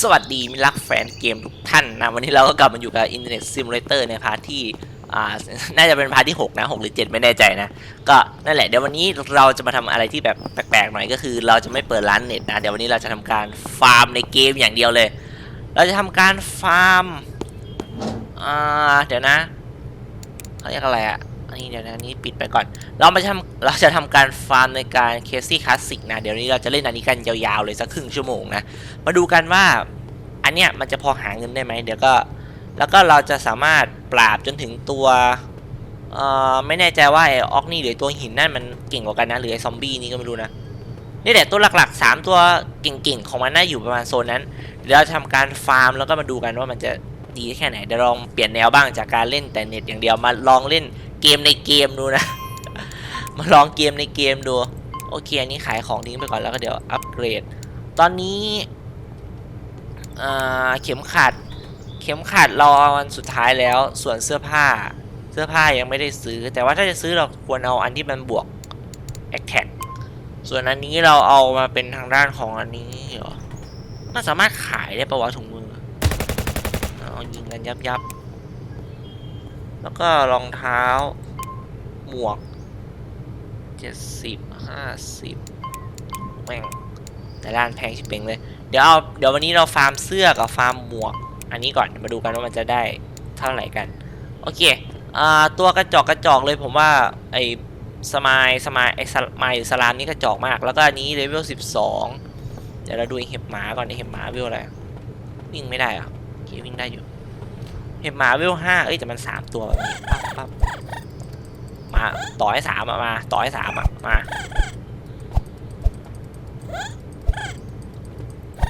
สวัสดีมิตรรักแฟนเกมทุกท่านนะวันนี้เราก็กลับมาอยู่กับ Internet Simulator ในพาร์ทที่อ่าน่าจะเป็นพาร์ทที่ 6 นะ 6 หรือ 7 ไม่แน่ใจนะ ก็นั่นแหละเดี๋ยววันนี้เราจะมาทำอะไรที่แบบแปลกๆหน่อยก็คือเราจะไม่เปิดร้านเน็ตนะ เดี๋ยววันนี้เราจะทำการฟาร์มในเกมอย่างเดียวเลย เราจะทำการฟาร์มอ่าเดี๋ยวนะเขาเรียกอะไรอะ นนี้เดี๋ยวนะอันนี้ปิดไปก่อน เรามาทำเราจะทำการฟาร์มในการเคสซี่คลาสสิกนะ เดี๋ยวนี้เราจะเล่นอันนี้กันยาวๆเลยสักครึ่งชั่วโมงนะ มาดูกันว่าอันเนี้ยมันจะพอหาเงินได้ไหมเดี๋ยวก็แล้วก็เราจะสามารถปราบจนถึงตัวเอ่อไม่แน่ใจว่าไอ้ออกนี่หรือตัวหินนั่นมันเก่งกว่ากันนะหรือไอ้ซอมบี้นี่ก็ไม่รู้นะนี่แหละตัวหลักๆ 3 ตัวเก่งๆของมันน่าอยู่ประมาณโซนนั้นเดี๋ยวเราจะทำการฟาร์มแล้วก็มาดูกันว่ามันจะดีแค่ไหนเดี๋ยวลองเปลี่ยนแนวบ้างจากการเล่นแต่เน็ตอย่างเดียวมาลองเล่น เกมในเกมดูนะ มาลองเกมในเกมดู โอเคอันนี้ขายของทิ้งไปก่อนแล้วก็เดี๋ยวอัปเกรด ตอนนี้เข็มขัด เข็มขัดเราเอาอันสุดท้ายแล้ว ส่วนเสื้อผ้า เสื้อผ้ายังไม่ได้ซื้อ แต่ว่าถ้าจะซื้อเราควรเอาอันที่มันบวก a t t a c ส่วนอันนี้เราเอามาเป็นทางด้านของอันนี้เหรอมันสามารถขายได้ปะวะถุงมือเอายิงกันยับยับ แล้วก็รองเท้า หมวกเจ็ดสิบห้าสิบแม่ง แต่ร้านแพงชิบเป่งเลย เดี๋ยวเอาเดี๋ยววันนี้เราฟาร์มเสื้อกับฟาร์มหมวก อันนี้ก่อนมาดูกันว่ามันจะได้เท่าไหร่กัน โอเคอ่าตัวกระจอกกระจอกเลยผมว่าไอ้สมายสมายไอ้สมายหรือสลามนี่กระจอกมาก แล้วก็อันนี้เลเวล12เดี๋ยวเราดูไอ้เห็บหมาก่อนไอ้เห็บหมาเวลอะไรวิ่งไม่ได้อะโอเควิ่งได้อยู่ เห็บหมาเวล5เอ้ยแต่มัน3ตัวแบบนี้ปั๊บปั๊บมาต่อให้สามอะมาต่อให้สามอะมา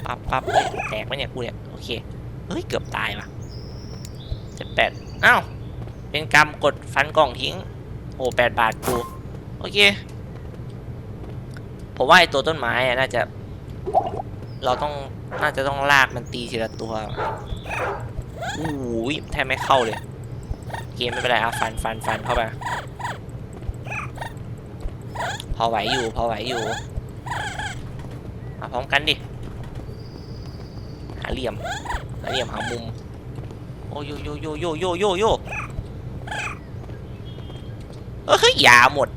ปั๊บปั๊บเฮ้ยแตกไหมเนี่ยกูเนี่ยโอเคเฮ้ยเกือบตายว่ะเจ็ดแปดอ้าวเป็นกรรมกดฟันกล่องทิ้ง โอ้แปดบาทกูโอเคผมว่าไอตัวต้นไม้อะน่าจะ เราต้องน่าจะต้องลากมันตีทีละตัว อู้ยแทบไม่เข้าเลยโอเคไม่เป็นไรอะฟันฟันฟันเข้าไปพอไหวอยู่พอไหวอยู่มาพร้อมกันดิหาเหลี่ยมหาเหลี่ยมหามุมโอ้โยโยโยโยโยโยโยเอ้ยยาหมด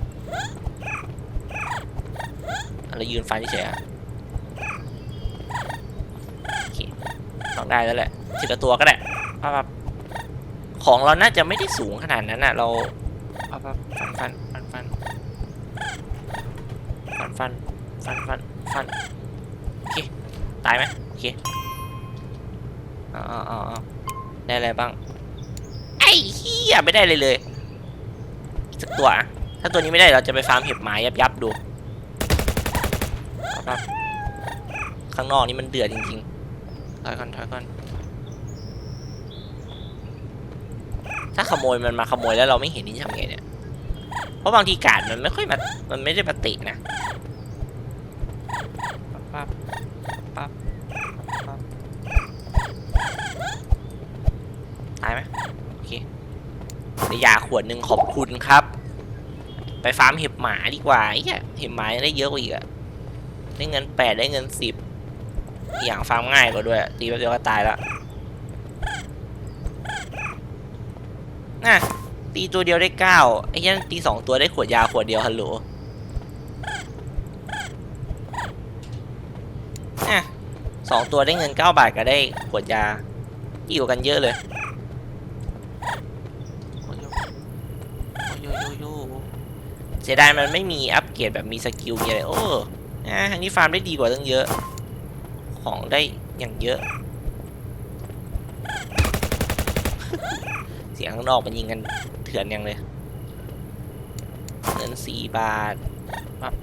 อะไรยืนฟันเฉยๆอะต้องได้แล้วแหละทีละตัวก็ได้ ปับบของเราน่าจะไม่ได้สูงขนาดนั้นน่ะ เราปับปับฟันฟันฟันฟันฟันฟันฟันฟันโอเคตายไหมโอเคอ๋ออ๋ออ๋อได้อะไรบ้าง ไอ้เหี้ยไม่ได้เลยเลยสักตัว ถ้าตัวนี้ไม่ได้เราจะไปฟาร์มเห็บหมายับยับๆดูครับข้างนอกนี่มันเดือดจริงๆถอยก่อนถอยก่อน ถ้าขโมยมันมาขโมยแล้วเราไม่เห็นนี่ทำไงเนี่ย เพราะบางทีการ์ดมันไม่ค่อยมา มันไม่ได้มาตินะปั๊บปั๊บปั๊บตายไหมโอเคได้ยาขวดหนึ่งขอบคุณครับ ไปฟาร์มเห็บหมาดีกว่าไอ้เหี้ยเห็บหมายังได้เยอะกว่าอีกอะได้เงินแปดได้เงินสิบอย่างฟาร์มง่ายกว่าด้วย ตีแป๊บเดียวก็ตายแล้ว น่ะ ตีตัวเดียวได้เก้าไอ้ยันตีสองตัวได้ขวดยาขวดเดียวฮัลโหลน่ะสองตัวได้เงินเก้าบาทก็ได้ขวดยาอิ่วกันเยอะเลยเสียดายมันไม่มีอัปเกรดแบบมีสกิลมีอะไรโอ้นะอันนี้ฟาร์มได้ดีกว่าตั้งเยอะ ของได้อย่างเยอะ เสียงข้างนอกมันยิงกันเถื่อนยังเลยเงินสี่บาทปั๊บ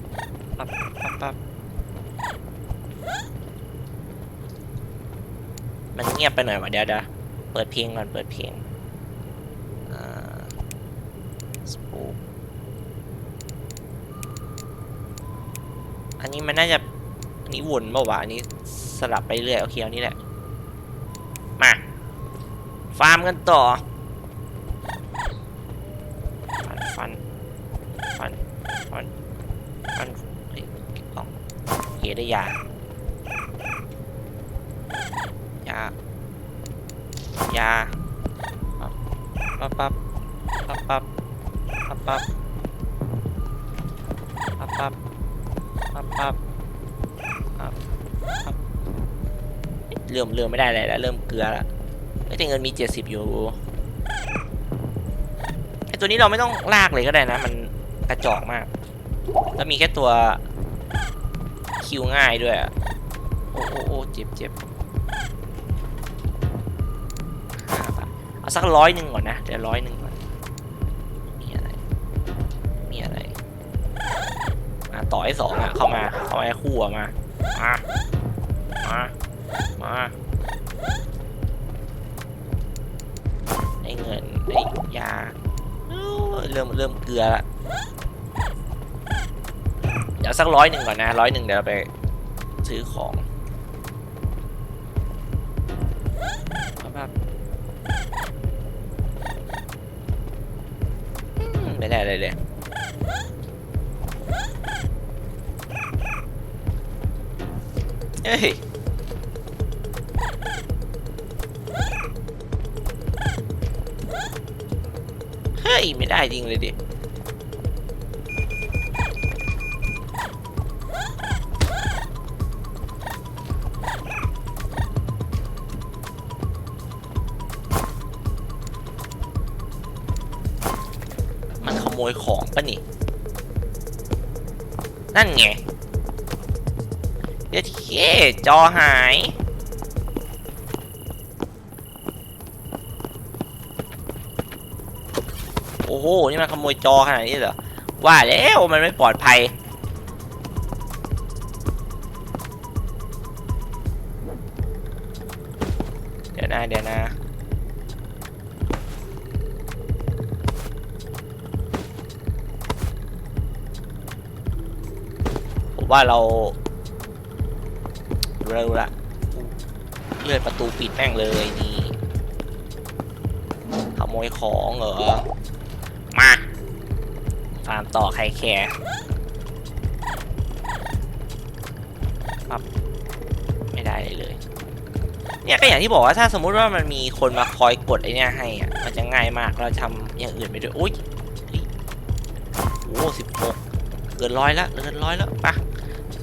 ปั๊บปั๊บปั๊บมันเงียบไปหน่อยวะเดี๋ยวเดี๋ยวเปิดเพลงก่อนเปิดเพลงอ่าสปูอันนี้มันน่าจะอันนี้วนเมื่อวะอันนี้สลับไปเรื่อยโอเคเอานี้แหละ มา ฟาร์มกันต่อ ฟัน ฟัน ฟัน ฟัน ฟัน เฮ้ยเก็บกล่องโอเคได้ยาายาปั๊บปั๊บปั๊บปั๊บปั๊บปั๊บปั๊บปั๊บปั๊บปั๊บปั๊บปั๊บปั๊บเริ่มเริ่มไม่ได้แล้วเริ่มเกลือแล้วเอ้ยแต่เงินมีเจ็ดสิบอยู่ไอตัวนี้เราไม่ต้องลากเลยก็ได้นะ มันกระจอกมาก แล้วมีแค่ตัว คิวง่ายด้วยโอ้โอ้โอ้เจ็บเจ็บเอาสักร้อยหนึ่งก่อนนะเดี๋ยวร้อยหนึ่งก่อนมีอะไรมีอะไรมาต่อไอ้สองอะเข้ามาเข้ามาคู่อะมามามามาไอ้เงินไอ้ยาเริ่มเริ่มเกลือละ เดี๋ยวสักร้อยหนึ่งก่อนนะร้อยหนึ่งเดี๋ยวเราไปซื้อของครับไม่ได้เลยเลยเฮ้ยเฮ้ย ไม่ได้จริงเลยดิ โมยของปะนี่ นั่นไงเดี๋ยวเจอหาย โอ้โห นี่มันขโมยจอขนาดนี้เหรอ ว่าแล้วมันไม่ปลอดภัยเดี๋ยวนะเดี๋ยวนะ ว่าเราเร็วละเลื่อนประตูปิดแม่งเลยนี่ขโมยของเหรอ มาฟาร์มต่อใครแคร์ปับไม่ได้เลย เนี่ยก็อย่างที่บอกว่าถ้าสมมุติว่ามันมีคนมาคอยกดไอเนี่ยให้อะมันจะง่ายมากเราทำอย่างอื่นไปด้วยโอ้ยเฮ้ยโอ้สิบหกเกินร้อยล้วเกินร้อยแล้วไปะ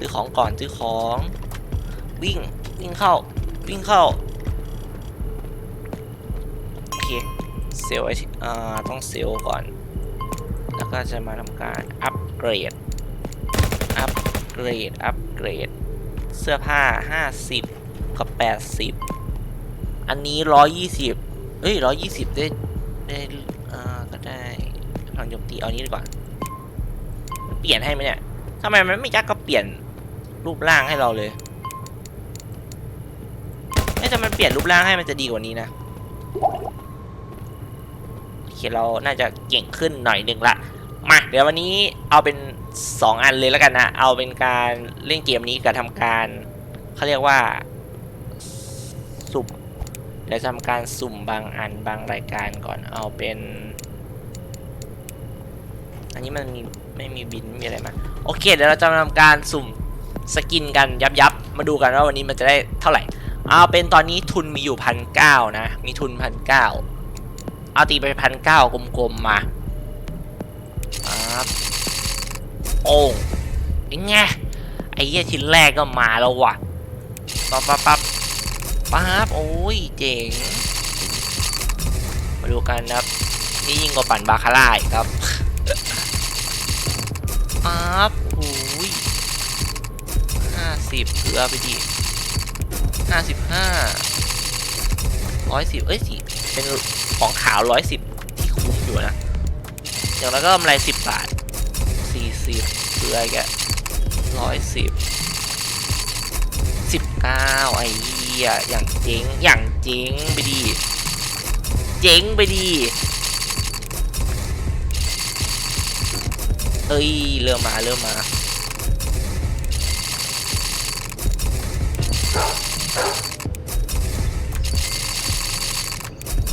ซื้อของก่อนซื้อของ วิ่งวิ่งเข้า วิ่งเข้า โอเค เซลไออ่าต้องเซลก่อน แล้วก็จะมาทำการอัปเกรด อัปเกรด อัปเกรด เสื้อผ้า 50 กับ 80 อันนี้ 120เอ้ย 120 ได้ได้อ่าก็ได้ทางโจมตีเอานี้ดีกว่า เปลี่ยนให้ไหมเนี่ยทำไมมันไม่ยักก็เปลี่ยน รูปร่างให้เราเลยเอ้ยแต่มันเปลี่ยนรูปร่างให้มันจะดีกว่านี้นะโอเคเราน่าจะเก่งขึ้นหน่อยหนึ่งละมาเดี๋ยววันนี้เอาเป็น 2 อันเลยแล้วกันนะ เอาเป็นการเล่นเกมนี้กับทำการเขาเรียกว่าสุ่มเดี๋ยวทำการสุ่มบางอันบางรายการก่อนเอาเป็น อันนี้มันมีไม่มีบินมีอะไรมาโอเคเดี๋ยวเราจะทำการสุ่ม สกินกันยับยับมาดูกันว่าวันนี้มันจะได้เท่าไหร่ เอาเป็นตอนนี้ทุนมีอยู่พันเก้านะ มีทุนพันเก้าเอาตีไปพันเก้ากลมๆมาครับโอ้งไงไอ้เหี้ยชิ้นแรกก็มาแล้วว่ะปั๊บปั๊บปั๊บปั๊บโอ้ยเจ๋ง มาดูกันนะครับ นี่ยิ่งกว่าปั่นบาคาร่าอีกครับปั๊บ สิบเกลือไปดิห้าสิบห้าร้อยสิบเอ้ยสิเป็นของขาวร้อยสิบที่คุ้มอยู่นะ อย่างนั้นก็กำไรสิบบาทสี่สิบเกลือแกร้อยสิบสิบเก้าไอ้เหี้ยอย่างเจ๋งอย่างเจ๋งไปดี เจ๋งไปดี เอ้ย เริ่มมาเริ่มมา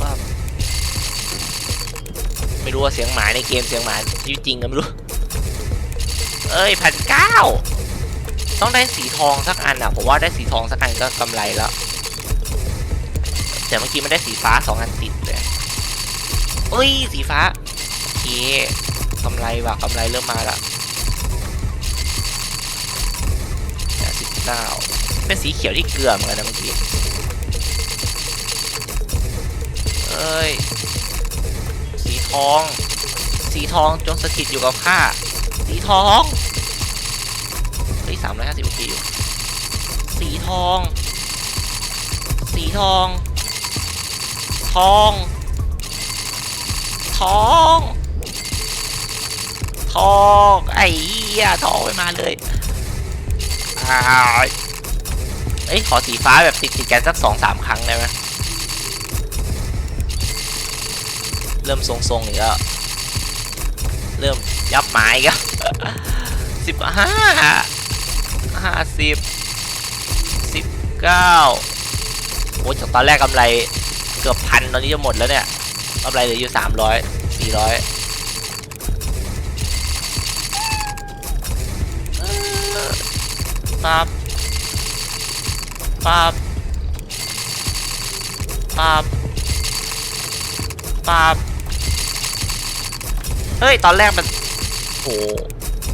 ว่าไม่รู้ว่าเสียงหมาในเกมเสียงหมาชีวิตจริงกันไม่รู้ เอ้ยพันเก้าต้องได้สีทองสักอันอะผมว่าได้สีทองสักอันก็กำไรแล้ว แต่เมื่อกี้มันได้สีฟ้าสองอันติดเลยเอ้ยสีฟ้าโอเคกำไรว่ะกำไรเริ่มมาละสิบเก้า เป็นสีเขียวที่เกลือเหมือนกันนะเมื่อกี้เอ้ย สีทอง สีทองจงสถิตอยู่กับข้า สีทองเฮ้ยสามร้อยห้าสิบนาทีอยู่ สีทอง สีทอง ทอง ทองทองไอ้เหี้ยทองไปมาเลยอ้าว เอ้ยขอสีฟ้าแบบติดติดกันสักสองสามครั้งได้ไหมเริ่มทรงๆอีกแล้วเริ่มยับไม้อีกันสิบห้าห้าสิบสิบเก้าโอ้ยจากตอนแรกกำไรเกือบพันตอนนี้จะหมดแล้วเนี่ยกำไรเหลืออยู่สามร้อยสี่ร้อยปั๊บ ปับปับปับเฮ้ย ตอนแรกมันโห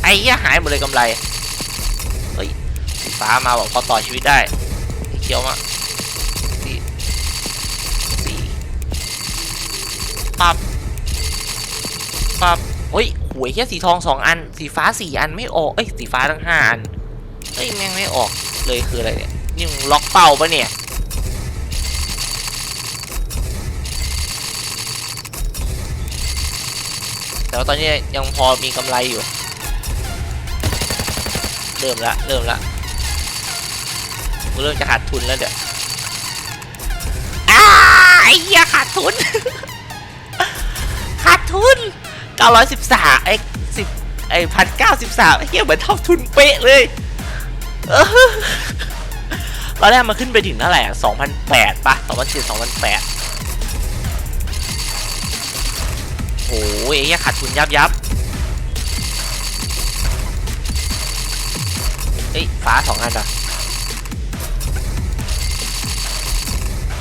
ไอ้เหี้ยหายหมดเลยกำไร เฮ้ยสีฟ้ามาบอกพอต่อชีวิตได้สีเขียวมาสีสีปับปับเฮ้ยหวยแค่สีทองสองอัน สีฟ้าสี่อันไม่ออก เอ้ย สีฟ้าทั้งห้าอัน เฮ้ย แม่งไม่ออกเลยคืออะไรเนี่ย นี่มึงล็อกเป้าปะเนี่ย แต่ว่าตอนนี้ยังพอมีกำไรอยู่ เริ่มละ เริ่มละกูเริ่มจะขาดทุนแล้วเดี๋ยวอ้าไอ้เหี้ยขาดทุน ขาดทุน913ไอ้สิบไอ้พันเก้าสิบสามเฮียเหมือนเท่าทุนเป๊ะเลย เออ ตอนแรกมันขึ้นไปถึงเท่าไหร่อะสองพันแปดป่ะสองพันเจ็ดสองพันแปดโอ้ยไอ้เหี้ยขาดทุนยับยับเอ้ยฟ้าสองอันอะ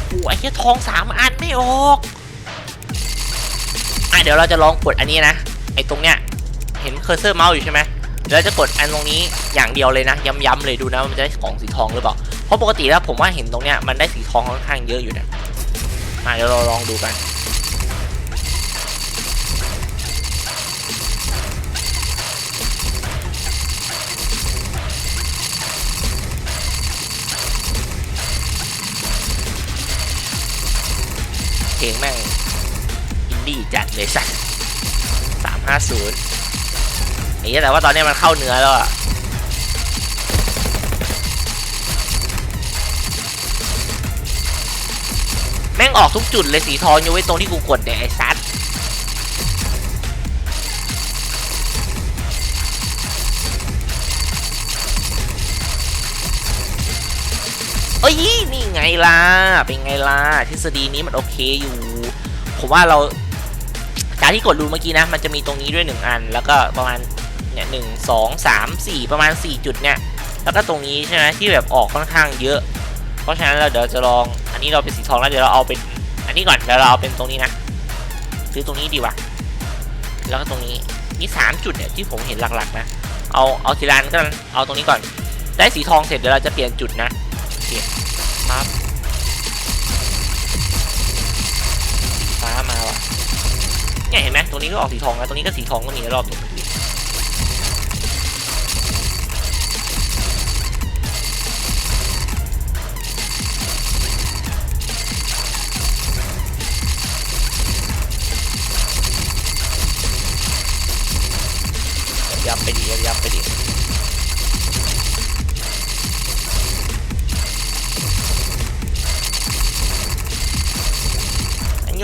โอ้ยไอ้เหี้ยทองสามอันไม่ออกอะเดี๋ยวเราจะลองกดอันนี้นะ ไอ้ตรงเนี้ย เห็นเคอร์เซอร์เมาส์อยู่ใช่ไหมเดี๋ยวเราจะกดอันตรงนี้อย่างเดียวเลยนะย้ำๆเลยดูนะว่ามันจะได้ของสีทองหรือเปล่า เพราะปกติแล้วผมว่าเห็นตรงเนี้ยมันได้สีทองค่อนข้างเยอะอยู่นะมาเดี๋ยวเราลองดูกัน เพลงแม่งอินดี้จัดเลยสัสสามห้าศูนย์ไอ้เหี้ยแต่ว่าตอนนี้มันเข้าเนื้อแล้วอะ ออกทุกจุดเลยสีทองอยู่ไว้ตรงที่กูกดเนี่ยไอ้ซัดเอ้ยนี่ไงล่ะ เป็นไงล่ะ ทฤษฎีนี้มันโอเคอยู่ ผมว่าเรา การที่กดรูนเมื่อกี้นะ มันจะมีตรงนี้ด้วยหนึ่งอัน แล้วก็ประมาณ เนี่ยหนึ่งสองสามสี่ประมาณสี่จุดเนี่ย แล้วก็ตรงนี้ใช่ไหมที่แบบออกค่อนข้างเยอะ เพราะฉะนั้นเราเดี๋ยวจะลอง นี้เราเป็นสีทองแล้วเดี๋ยวเราเอาเป็นอันนี้ก่อนเดี๋ยวเราเอาเป็นตรงนี้นะซื้อตรงนี้ดีกว่าแล้วก็ตรงนี้นี่สามจุดเนี่ยที่ผมเห็นหลักๆนะเอาเอาทีละอันก็เอาตรงนี้ก่อน ได้สีทองเสร็จเดี๋ยวเราจะเปลี่ยนจุดนะโอเคครับฟ้ามาว่ะเนี่ยเห็นไหมตรงนี้ก็ออกสีทองแล้วตรงนี้ก็สีทองก็มีรอบนึง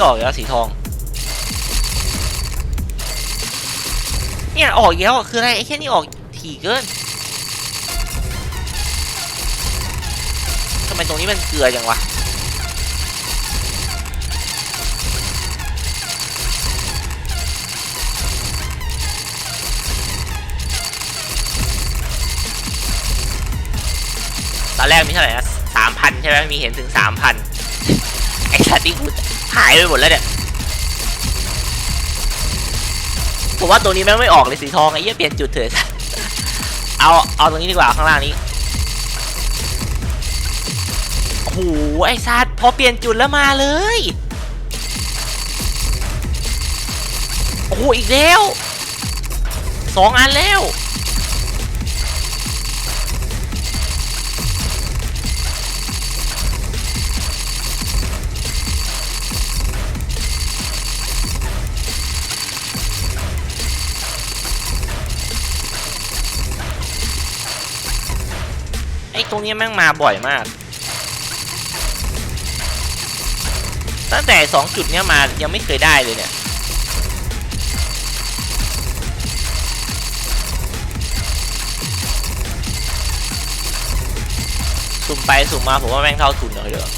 อันนี้ออกแล้วสีทอง เนี่ยออกแล้วคืออะไรไอ้แค่นี้ออกถี่เกินทำไมตรงนี้มันเกลือจังวะตอนแรกมีเท่าไหร่นะสามพันใช่ไหมมีเห็นถึงสามพันไอ้สัตว์ที่กู หายไปหมดแล้วเนี่ยผมว่าตัวนี้แม่งไม่ออกเลยสีทองไอ้เหี้ยเปลี่ยนจุดเถอะเอาเอาตรงนี้ดีกว่าข้างล่างนี้โอ้โหไอ้สัตว์พอเปลี่ยนจุดแล้วมาเลยโอ้โหอีกแล้วสองอันแล้ว ไอ้ตรงนี้แม่งมาบ่อยมาก ตั้งแต่สองจุดเนี้ยมายังไม่เคยได้เลยเนี่ยสุ่มไปสุ่มมาผมว่าแม่งเท่าทุนเลยเด้อ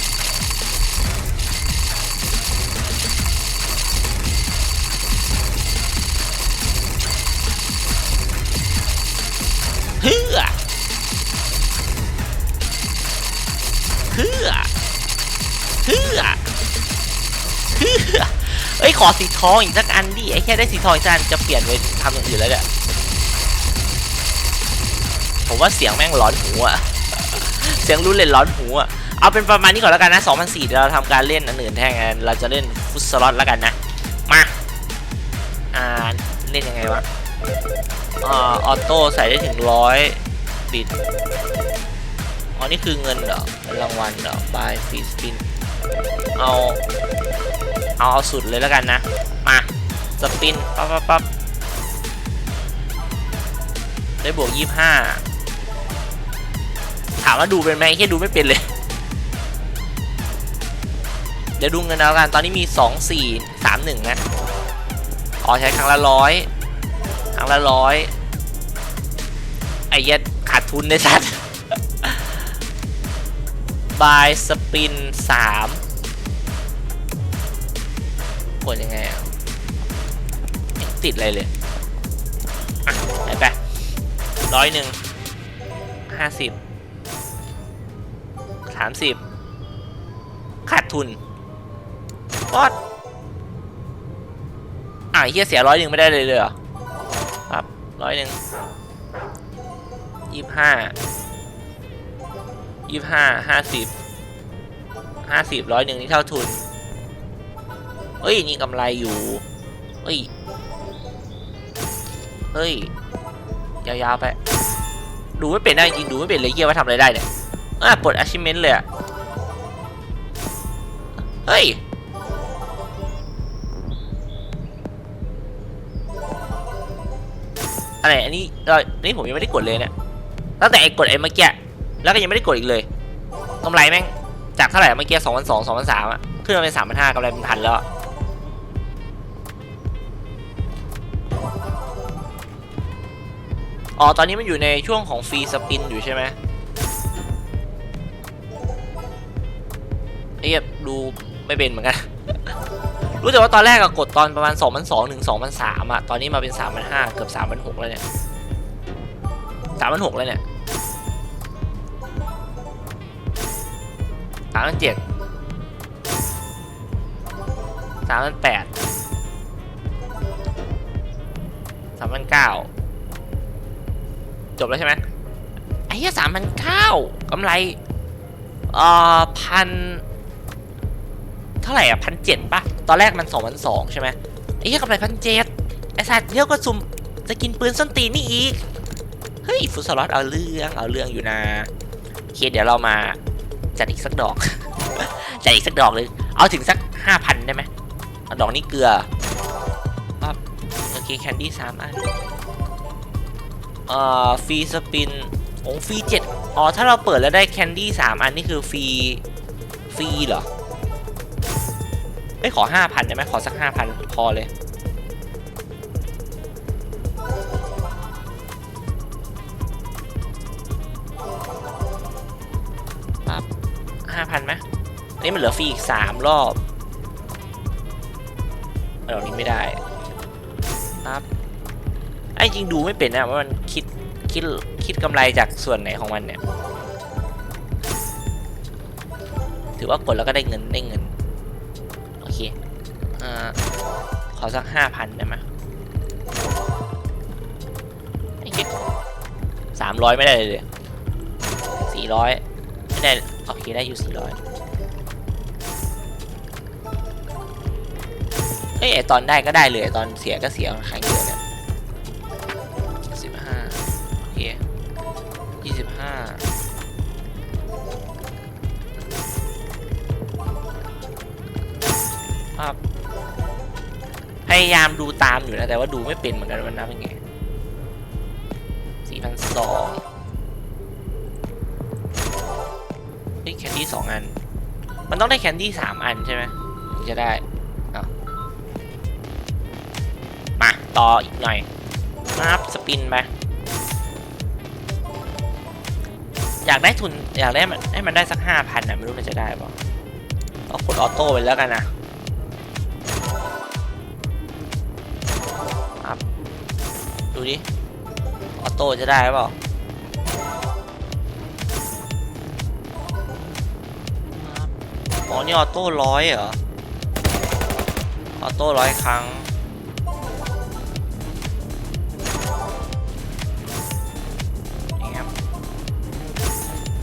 เฮือ อ้ยขอสีทองอีกสักอันดิไอ้แค่ได้สีทองอีกสักอันจะเปลี่ยนไปทำอย่างอื่นแล้วเนี่ยผมว่าเสียงแม่งร้อนหูอะเสียงรุ่นเล่นร้อนหูอะเอาเป็นประมาณนี้ก่อนแล้วกันนะ2004เดี๋ยวเราทำการเล่นอันอื่นแทนกันเราจะเล่นฟุตสล็อตแล้วกันนะ มา อ่า เล่นยังไงวะอ่าออโต้ใส่ได้ถึงร้อยบิตอ๋อนี่คือเงินเหรอเป็นรางวัลเหรอ buy free spin เอา เอาเอาสุดเลยแล้วกันนะ มาสปินปั๊บปั๊บปั๊บได้บวกยี่ห้าถามว่าดูเป็นไหมแค่ดูไม่เป็นเลย เดี๋ยวดูเงินเอากัน ตอนนี้มีสองสี่สามหนึ่งนะอ๋อใช้ครั้งละร้อยครั้งละร้อยไอ้ยัดขาดทุนในสัตว์บายสปินสาม กดยังไงอะไม่ติดอะไรเลยอะไปไปร้อยหนึ่งห้าสิบสามสิบขาดทุนปอดอะเฮียเสียร้อยหนึ่งไม่ได้เลยเลยเหรอครับร้อยหนึ่งยี่ห้ายี่ห้าห้าสิบห้าสิบร้อยหนึ่งนี่เท่าทุน เฮ้ย นี่กำไรอยู่ เฮ้ย เฮ้ย ยาวๆไป ดูไม่เป็นได้จริง ดูไม่เป็นเลยเยี่ยว่าทำอะไรได้เนี่ย อะปลด achievement เลยอะเฮ้ย อะไร อันนี้เอออันนี้ผมยังไม่ได้กดเลยเนี่ย ตั้งแต่ไอ้กดไอ้เมื่อกี้ แล้วก็ยังไม่ได้กดอีกเลยกำไรแม่ง จากเท่าไหร่เมื่อกี้สองพันสองสองพันสามอะขึ้นมาเป็นสามพันห้ากำไรเป็นพันแล้ว อ๋อ ตอนนี้มันอยู่ในช่วงของฟรีสปินอยู่ใช่ไหมเรียดูไม่เป็นเหมือนกัน รู้แต่ว่าตอนแรกอะกดตอนประมาณ 2 2 0 0ถึง2 0 0อะตอนนี้มาเป็น 3 5 0 0 เกือบ 3 6 0 0แล้วเนี่ย3 6 0 0แล้วเนี่ย3 7 0 0 3 8 0 0 3 9 0 0 จบแล้วใช่ไหมไอ้เหี้ยสามพันเก้ากำไรเอ่อพันเท่าไหร่อะพันเจ็ดปะตอนแรกมันสองพันสองใช่ไหมไอ้เหี้ยกำไรพันเจ็ดไอ้สัตว์เที่ยวก็ซุ่มจะกินปืนส้นตีนนี่อีก เฮ้ยฟุตสล็อตเอาเรื่องเอาเรื่องอยู่นะเคเดี๋ยวเรามาจัดอีกสักดอก จัดอีกสักดอกเลย เอาถึงสักห้าพันได้ไหมเอาดอกนี้เกลือปั๊บโอเคแคนดี้สามอัน อ่อฟรีสปินอ้ฟรีเจ็ดอ๋อ ถ้าเราเปิดแล้วได้แคนดี้สามอันนี่คือฟรี ฟรีเหรอไม่ขอห้าพันได้ไหมขอสักห้าพันพอเลย ปั๊บห้าพันไหมนี่มันเหลือฟรีอีกสามรอบเรานี้ไม่ได้ ปั๊บ อ้จริงดูไม่เป็นนะว่ามันคิดคิดคิดกำไรจากส่วนไหนของมันเนี่ย ถือว่ากดแล้วก็ได้เงินได้เงินเอ่อขอสักห้าพันได้ไหมสามร้อยไม่ได้เลยสี่ร้อยไม่ได้ โอเคได้อยู่สี่ร้อยเฮ้ยไอตอนได้ก็ได้เลยตอนเสียก็เสียครั้งเดียวเนี่ย ครับพยายามดูตามอยู่นะ แต่ว่าดูไม่เป็นเหมือนกันวันนับยังไงสี่พันสองเฮ้ยแคนดี้สองอัน มันต้องได้แคนดี้สามอันใช่ไหมถึงจะได้มาต่ออีกหน่อยนับสปินไปอยากได้ทุนอยากได้มันให้มันได้สักห้าพันนะไม่รู้มันจะได้ปล่าเอากดออโต้ไปแล้วกันนะ ดูดิ ออโต้จะได้เปล่าอ๋อนี่ออโต้ร้อยเหรอ ออโต้ร้อยครั้งนี่ครับ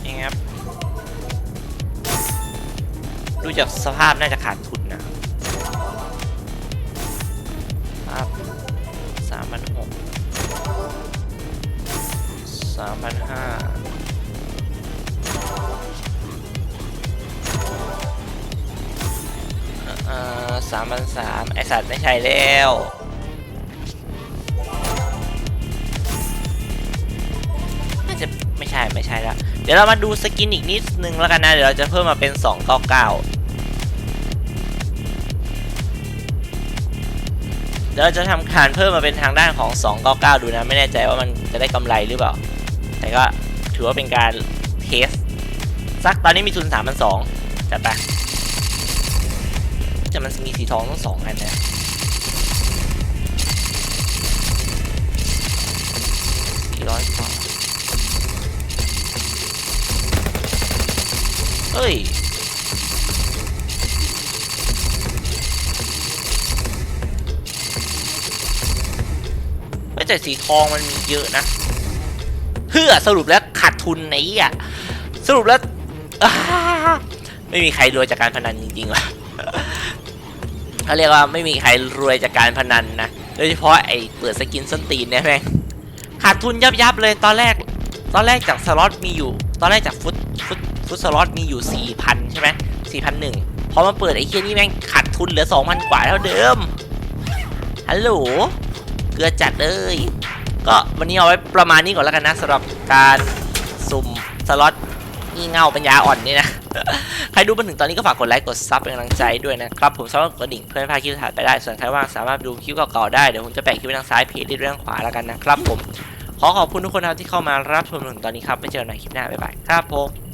นี่ครับดูจากสภาพน่าจะขาดทุนนะครับสามพันหก สามพันห้าสามพันสามไอสัตว์ไม่ใช่แล้วน่าจะไม่ใช่ไม่ใช่ละเดี๋ยวเรามาดูสกินอีกนิดนึงแล้วกันนะ เดี๋ยวเราจะเพิ่มมาเป็น299เดี๋ยวเราจะทำการเพิ่มมาเป็นทางด้านของ 299 ดูนะ ไม่แน่ใจว่ามันจะได้กำไรหรือเปล่า แต่ก็ถือว่าเป็นการเทสสักตอนนี้มีทุน3,200จัดไปแต่มันมีสีทองต้องสองอันนะสี่ร้อยกว่าเอ้ยไม่แต่สีทองมันมีเยอะนะ เพื่อสรุปแล้วขาดทุนไหนอะสรุปแล้วไม่มีใครรวยจากการพนันจริงๆว่ะเขาเรียกว่าไม่มีใครรวยจากการพนันนะโดยเฉพาะไอ้เปิดสกินส้นตีนเนี่ยแม่งขาดทุนยับยับเลยตอนแรก ตอนแรกจากสล็อตมีอยู่ ตอนแรกจากฟุตฟุตฟุตสล็อตมีอยู่สี่พันใช่ไหมสี่พันหนึ่งพอมาเปิดไอ้เคียนี่แม่งขาดทุนเหลือสองพันกว่าเท่าเดิมฮัลโหลเกลือจัดเลย ก็วันนี้เอาไว้ประมาณนี้ก่อนแล้วกันนะสำหรับการสุ่มสล็อตงี่เง่าปัญญาอ่อนนี่นะ ใครดูมาถึงตอนนี้ก็ฝากกดไลค์กดซับเป็นกำลังใจด้วยนะครับ ผมสามารถกดกระดิ่งเพื่อให้พาคลิปถัดไปได้ ส่วนใครว่างสามารถดูคลิปเก่าๆได้ เดี๋ยวผมจะแปะคลิปไว้ทางซ้ายเพจที่เรื่องขวาแล้วกันนะครับผม ขอขอบคุณทุกคนนะครับที่เข้ามารับชมถึงตอนนี้ครับไปเจอกันใหม่คลิปหน้าบ๊ายบายครับผม